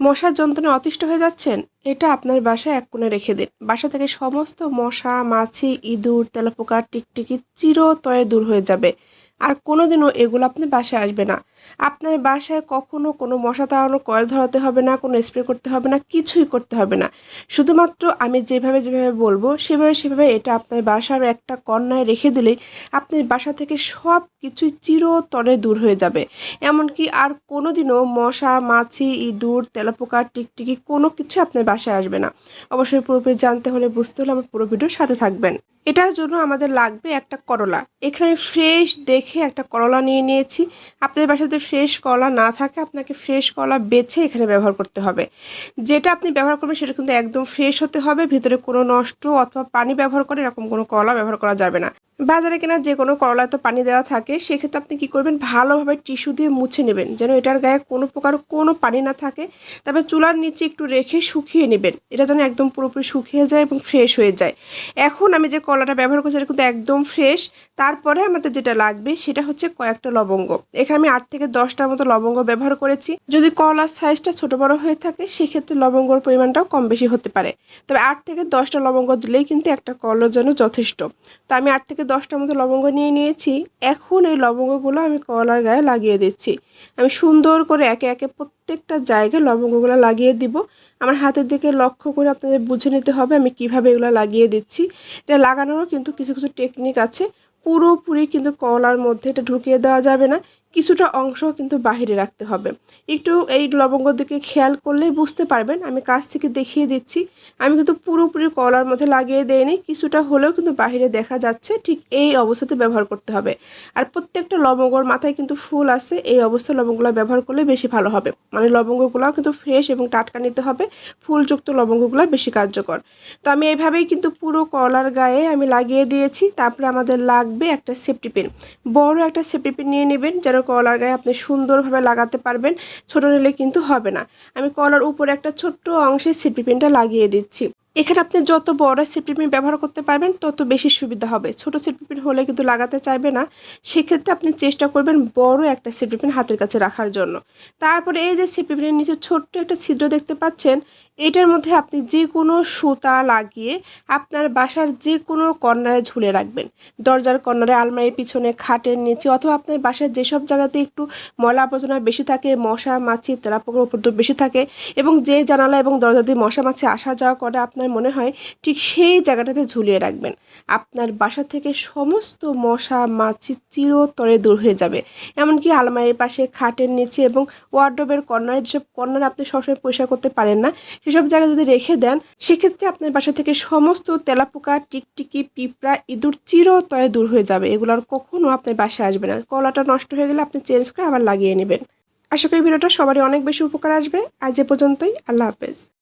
মশার যন্ত্রণে অতিষ্ঠ হয়ে যাচ্ছেন? এটা আপনার বাসায় এক কোণে রেখে দিন। বাসা থেকে সমস্ত মশা, মাছি, ইঁদুর, তেলাপোকা, টিকটিকি চিরতরে দূর হয়ে যাবে। আর কোনোদিনও এগুলো আপনার বাসায় আসবে না। আপনার বাসায় কখনো কোনো মশা তাড়ানো, কয়েল ধরাতে হবে না, কোনো স্প্রে করতে হবে না, কিছুই করতে হবে না। শুধুমাত্র আমি যেভাবে যেভাবে বলব, সেভাবে সেভাবে এটা আপনার বাসার একটা কর্নায় রেখে দিলেই আপনার বাসা থেকে সব কিছুই চিরতরে দূর হয়ে যাবে। এমনকি আর কোনোদিনও মশা, মাছি, ইঁদুর, তেলাপোকা, টিকটিকি কোনো কিছু আপনার বাসায় আসবে না। অবশ্যই পুরোপুরি জানতে হলে বুঝতে হলে আমার পুরো ভিডিওর সাথে থাকবেন। এটার জন্য আমাদের লাগবে একটা করলা। এখানে ফ্রেশ দেখে একটা করলা নিয়ে নিয়েছি। আপনাদের বাসাতে ফ্রেশ করলা না থাকে, আপনাকে ফ্রেশ করলা বেছে এখানে ব্যবহার করতে হবে। যেটা আপনি ব্যবহার করবেন, সেটা কিন্তু একদম ফ্রেশ হতে হবে। ভিতরে কোনো নষ্ট অথবা পানি ব্যবহার করে এরকম কোনো করলা ব্যবহার করা যাবে না। বাজারে কেনা যে কোনো করলায় তো পানি দেওয়া থাকে, সেক্ষেত্রে আপনি কি করবেন? ভালোভাবে টিস্যু দিয়ে মুছে নেবেন, যেন এটার গায়ে কোনো প্রকার কোনো পানি না থাকে। তারপর চুলার নিচে একটু রেখে শুকিয়ে নেবেন, এটা যেন একদম পুরোপুরি শুকিয়ে যায় এবং ফ্রেশ হয়ে যায়। এখন আমি যে কলাটা ব্যবহার করছি, এটা কিন্তু একদম ফ্রেশ তারপরে আমাদের যেটা লাগবে, সেটা হচ্ছে কয়েকটা লবঙ্গ। এখানে আমি আট থেকে দশটার মতো লবঙ্গ ব্যবহার করেছি। যদি কলার সাইজটা ছোট বড় হয়ে থাকে, সেক্ষেত্রে লবঙ্গর পরিমাণটাও কম বেশি হতে পারে। তবে আট থেকে দশটা লবঙ্গ দিলেই কিন্তু একটা কলার জন্য যথেষ্ট। তো আমি আট থেকে দশটার মতো লবঙ্গ নিয়ে নিয়েছি। এখন এই লবঙ্গগুলো আমি কলার গায়ে লাগিয়ে দিচ্ছি। আমি সুন্দর করে একে একে প্রত্যেকটা জায়গায় লবঙ্গগুলো লাগিয়ে দিব। আমার হাতের দিকে লক্ষ্য করে আপনাদের বুঝে নিতে হবে আমি কীভাবে এগুলো লাগিয়ে দিচ্ছি। এটা লাগানোরও কিন্তু কিছু কিছু টেকনিক আছে। পুরোপুরি কিন্তু কলার মধ্যে এটা ঢুকিয়ে দেওয়া যাবে না। কিছুটা অংশ কিন্তু বাহিরে রাখতে হবে। একটু এই লবঙ্গ দিকে খেয়াল করলেই বুঝতে পারবেন, আমি কাছ থেকে দেখিয়ে দিচ্ছি। আমি কিন্তু পুরোপুরি কলার মধ্যে লাগিয়ে দেয়নি কিছুটা হলেও কিন্তু বাহিরে দেখা যাচ্ছে, ঠিক এই অবস্থাতে ব্যবহার করতে হবে। আর প্রত্যেকটা লবঙ্গর মাথায় কিন্তু ফুল আছে, এই অবস্থায় লবঙ্গগুলো ব্যবহার করলে বেশি ভালো হবে। মানে লবঙ্গগুলোও কিন্তু ফ্রেশ এবং টাটকা নিতে হবে, ফুলযুক্ত লবঙ্গগুলো বেশি কার্যকর। তো আমি এইভাবেই কিন্তু পুরো কলার গায়ে আমি লাগিয়ে দিয়েছি, তারপরে আমাদের লাগবে একটা সেফটি পেন বড় একটা সেফটি পেন নিয়ে নেবেন, যেন কলার গায়ে আপনি সুন্দরভাবে লাগাতে পারবেন, ছোট নিলে কিন্তু হবে না। আমি কলার উপরে একটা ছোট্ট অংশে সেফটি পেনটা লাগিয়ে দিচ্ছি। এখানে আপনি যত বড় সেফটি পিন ব্যবহার করতে পারবেন, তত বেশি সুবিধা হবে। ছোট সেফটি পিন হলে কিন্তু লাগাতে চাইবে না। সেক্ষেত্রে আপনি চেষ্টা করবেন বড় একটা সেফটি পিন হাতের কাছে রাখার জন্য। তারপরে এই যে সেফটি পিনের নিচে ছোট্ট একটা ছিদ্র দেখতে পাচ্ছেন এটার মধ্যে আপনি যে কোনো সুতা লাগিয়ে আপনার বাসার যে কোনো কর্নারে ঝুলে রাখবেন। দরজার কর্নারে, আলমারির পিছনে, খাটের নিচে অথবা আপনার বাসার যেসব জায়গাতে একটু ময়লা আবর্জনা বেশি থাকে, মশা, মাছি, তেলাপোকার উপদ্রব বেশি থাকে এবং যে জানালা এবং দরজা দিয়ে মশা, মাছি আসা যাওয়া করে আপনার মনে হয় ঠিক সেই জায়গাটাতে ঝুলিয়ে রাখবেন। আপনার বাসা থেকে সমস্ত মশা, মাছি চিরতরে দূর হয়ে যাবে। এমনকি আলমারির পাশে, খাটের নিচে এবং ওয়ার্ডরোবের কর্নারে যেসব কর্নারে আপনি সবসময় পরিষ্কার করতে পারেন না সেসব জায়গায় যদি রেখে দেন, সেক্ষেত্রে আপনার বাসা থেকে সমস্ত তেলাপোকা, টিকটিকি, পিঁপড়া, ইঁদুর চিরতয়ে দূর হয়ে যাবে। এগুলো আর কখনও আপনার বাসায় আসবে না। কলাটা নষ্ট হয়ে গেলে আপনি চেঞ্জ করে আবার লাগিয়ে নেবেন। আশা করি ভিডিওটা সবারই অনেক বেশি উপকার আসবে। আজ এ পর্যন্তই। আল্লাহ হাফেজ।